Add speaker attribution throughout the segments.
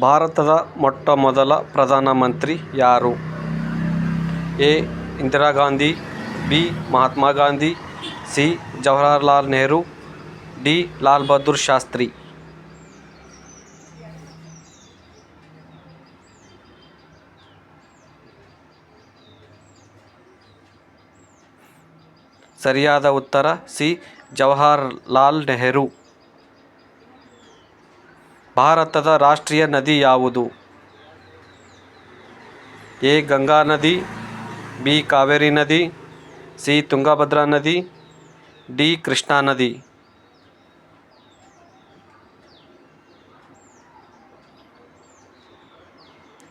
Speaker 1: ಭಾರತದ ಮೊಟ್ಟ ಮೊದಲ ಪ್ರಧಾನ ಪ್ರಧಾನಮಂತ್ರಿ ಯಾರು? A. Indira Gandhi, B. Mahatma Gandhi, C. Jawaharlal Nehru, D. Lal Bahadur Shastri ಸರಿಯಾದ ಉತ್ತರ ಸಿ. ಜವಾಹರಲಾಲ್ ನೆಹರು ಭಾರತದ ರಾಷ್ಟ್ರೀಯ ನದಿ ಯಾವುದು? ಎ. ಗಂಗಾ ನದಿ ಬಿ. ಕಾವೇರಿ ನದಿ, ಸಿ. ತುಂಗಭದ್ರಾ ನದಿ, ಡಿ. ಕೃಷ್ಣಾ ನದಿ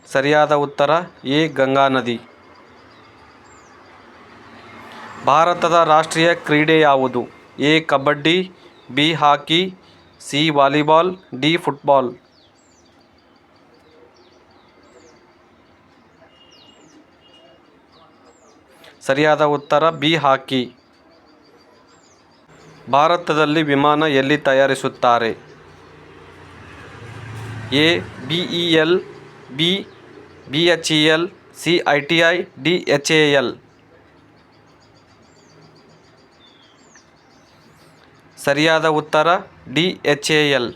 Speaker 1: ಸರಿಯಾದ ಉತ್ತರ ಎ. ಗಂಗಾ ನದಿ ಭಾರತದ ರಾಷ್ಟ್ರೀಯ ಕ್ರೀಡೆ ಯಾವುದು? A. Kabaddi, B. Hockey C. Volleyball, D. Football ಸರಿಯಾದ ಉತ್ತರ, ಬಿ. ಹಾಕಿ ಭಾರತದಲ್ಲಿ ವಿಮಾನ ಎಲ್ಲಿ ತಯಾರಿಸುತ್ತಾರೆ? A. BEL B. B H E L, C. I T I, D. HAL ಸರಿಯಾದ ಉತ್ತರ ಡಿ. ಎಚ್ ಎಲ್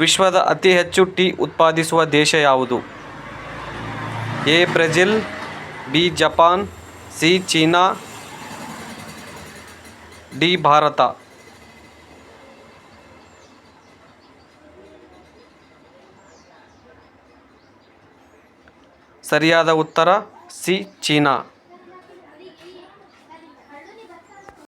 Speaker 1: ವಿಶ್ವದ ಅತಿ ಹೆಚ್ಚು ಟೀ ಉತ್ಪಾದಿಸುವ ದೇಶ ಯಾವುದು? A. Brazil, B. Japan, C. China, D. Bharat ಸರಿಯಾದ ಉತ್ತರ ಸಿ. ಚೀನಾ